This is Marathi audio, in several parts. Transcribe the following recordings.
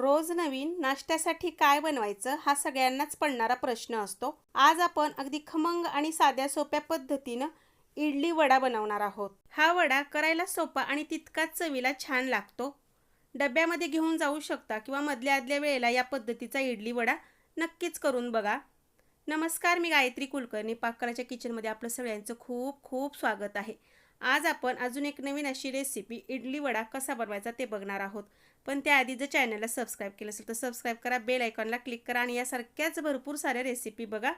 रोज नवीन नाश्त्यासाठी काय बनवायचं हा सगळ्यांनाच पडणारा प्रश्न असतो. आज आपण अगदी खमंग आणि साध्या सोप्या पद्धतीनं इडली वडा बनवणार आहोत. हा वडा करायला सोपा आणि तितकाच चवीला छान लागतो. डब्यामध्ये घेऊन जाऊ शकता किंवा मधल्या आदल्या वेळेला या पद्धतीचा इडली वडा नक्कीच करून बघा. नमस्कार मी गायत्री कुलकर्णी. पाककलाच्या किचनमध्ये आपलं सगळ्यांचं खूप खूप स्वागत आहे. आज आपण अजून एक नवीन अशी रेसिपी इडली वडा कसा बनवायचा ते बघणार आहोत. पण त्याआधी जर चॅनलला सबस्क्राईब केलं असेल तर सबस्क्राईब करा बेल आयकॉनला क्लिक करा आणि यासारख्याच भरपूर साऱ्या रेसिपी बघा.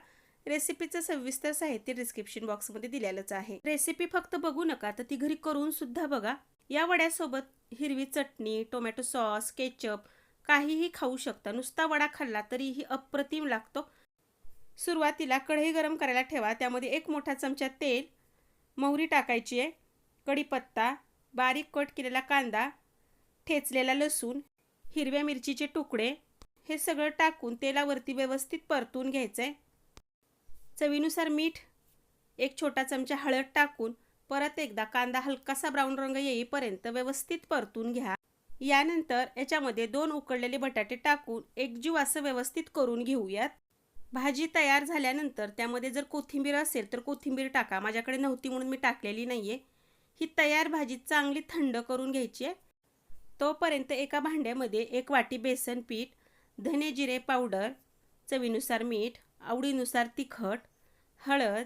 रेसिपीचं सविस्तर साहित्य डिस्क्रिप्शन बॉक्समध्ये दिलेलंच आहे. रेसिपी फक्त बघू नका तर ती घरी करून सुद्धा बघा. या वड्यासोबत हिरवी चटणी टोमॅटो सॉस केचप काहीही खाऊ शकता. नुसता वडा खाल्ला तरीही अप्रतिम लागतो. सुरुवातीला कढई गरम करायला ठेवा. त्यामध्ये एक मोठा चमचा तेल मोहरी टाकायची आहे कढीपत्ता बारीक कट केलेला कांदा ठेचलेला लसूण हिरव्या मिरचीचे तुकडे हे सगळं टाकून तेलावरती व्यवस्थित परतून घ्यायचं आहे चवीनुसार मीठ एक छोटा चमचा हळद टाकून परत एकदा कांदा हलकासा ब्राऊन रंग येईपर्यंत व्यवस्थित परतून घ्या. यानंतर याच्यामध्ये दोन उकडलेले बटाटे टाकून एकजीव असं व्यवस्थित करून घेऊयात. भाजी तयार झाल्यानंतर त्यामध्ये जर कोथिंबीर असेल तर कोथिंबीर टाका. माझ्याकडे नव्हती म्हणून मी टाकलेली नाही आहे ही तयार भाजी चांगली थंड करून घ्यायची आहे. तोपर्यंत एका भांड्यामध्ये एक वाटी बेसन पीठ धने जिरे पावडर चवीनुसार मीठ आवडीनुसार तिखट हळद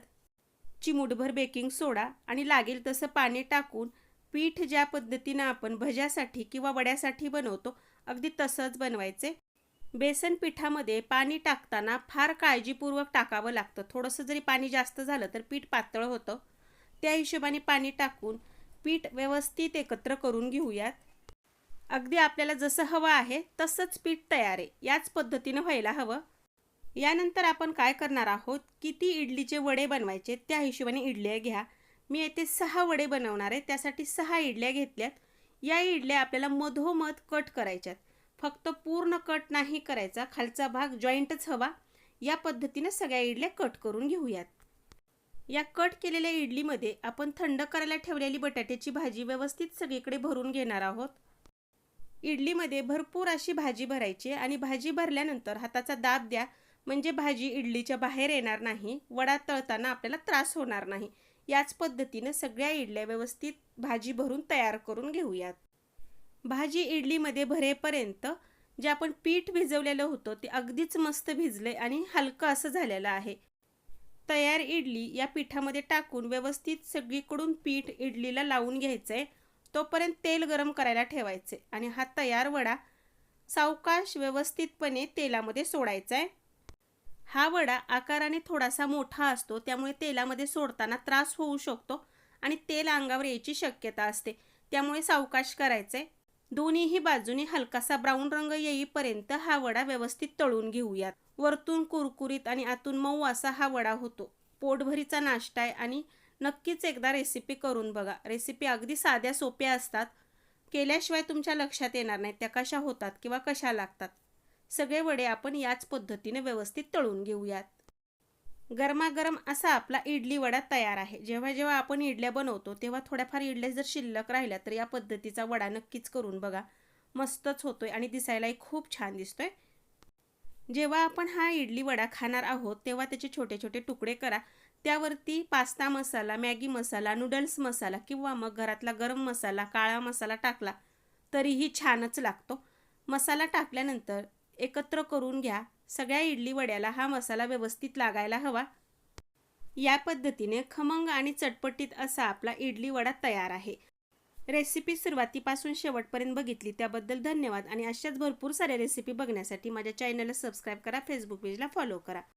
चिमूटभर बेकिंग सोडा आणि लागेल तसं पाणी टाकून पीठ ज्या पद्धतीनं आपण भज्यासाठी किंवा वड्यासाठी बनवतो अगदी तसंच बनवायचे. बेसन पिठामध्ये पाणी टाकताना फार काळजीपूर्वक टाकावं लागतं. थोडंसं जरी पाणी जास्त झालं तर पीठ पातळ होतं. त्या हिशोबाने पाणी टाकून पीठ व्यवस्थित एकत्र करून घेऊयात. अगदी आपल्याला जसं हवं आहे तसंच पीठ तयार आहे. याच पद्धतीनं व्हायला हवं. यानंतर आपण काय करणार आहोत? किती इडलीचे वडे बनवायचे? त्या हिशोबाने इडल्या घ्या. मी येथे सहा वडे बनवणार आहे. त्यासाठी सहा इडल्या घेतल्यात. या इडल्या आपल्याला मधोमध कट करायच्यात. फक्त पूर्ण कट नाही करायचा. खालचा भाग जॉईंटच हवा. या पद्धतीने सगळ्या इडल्या कट करून घेऊयात. या कट केलेल्या इडलीमध्ये आपण थंड करायला ठेवलेली बटाट्याची भाजी व्यवस्थित सगळीकडे भरून घेणार आहोत. इडलीमध्ये भरपूर अशी भाजी भरायची आणि भाजी भरल्यानंतर हाताचा दाब द्या. म्हणजे भाजी इडलीच्या बाहेर येणार नाही. वडा तळताना आपल्याला त्रास होणार नाही. याच पद्धतीनं सगळ्या इडल्या व्यवस्थित भाजी भरून तयार करून घेऊयात. भाजी इडलीमध्ये भरेपर्यंत जे आपण पीठ भिजवलेलं होतं ते अगदीच मस्त भिजले आणि हलकं असं झालेलं आहे. तयार इडली या पिठामध्ये टाकून व्यवस्थित सगळीकडून पीठ इडलीला लावून घ्यायचं आहे तोपर्यंत तेल गरम करायला ठेवायचे आणि हा तयार वडा सावकाश व्यवस्थितपणे तेलामध्ये सोडायचा आहे हा वडा आकाराने थोडासा मोठा असतो त्यामुळे तेलामध्ये सोडताना त्रास होऊ शकतो आणि तेल अंगावर यायची शक्यता असते. त्यामुळे सावकाश करायचे दोन्हीही बाजूनी हलकासा ब्राऊन रंग येईपर्यंत हा वडा व्यवस्थित तळून घेऊयात. वरतून कुरकुरीत आणि आतून मऊ असा हा वडा होतो. पोटभरीचा नाश्ता आहे आणि नक्कीच एकदा रेसिपी करून बघा. रेसिपी अगदी साध्या सोप्या असतात. केल्याशिवाय तुमच्या लक्षात येणार नाहीत त्या कशा होतात किंवा कशा लागतात. सगळे वडे आपण याच पद्धतीने व्यवस्थित तळून घेऊयात. गरमागरम असा आपला इडली वडा तयार आहे. जेव्हा जेव्हा आपण इडल्या बनवतो तेव्हा थोड्याफार इडल्या जर शिल्लक राहिल्या तर या पद्धतीचा वडा नक्कीच करून बघा. मस्तच होतोय आणि दिसायलाही खूप छान दिसतोय. जेव्हा आपण हा इडली वडा खाणार आहोत तेव्हा त्याचे छोटे छोटे तुकडे करा. त्यावरती पास्ता मसाला मॅगी मसाला नूडल्स मसाला किंवा मग घरातला गरम मसाला काळा मसाला टाकला तरीही छानच लागतो. मसाला टाकल्यानंतर एकत्र करून घ्या. सगळ्या इडली वड्याला हा मसाला व्यवस्थित लागायला हवा. या पद्धतीने खमंग आणि चटपटीत असा आपला इडली वडा तयार आहे. रेसिपी सुरुवातीपासून शेवटपर्यंत बघितली त्याबद्दल धन्यवाद आणि अशाच भरपूर साऱ्या रेसिपी बघण्यासाठी माझ्या चॅनलला सबस्क्राईब करा फेसबुक पेजला फॉलो करा.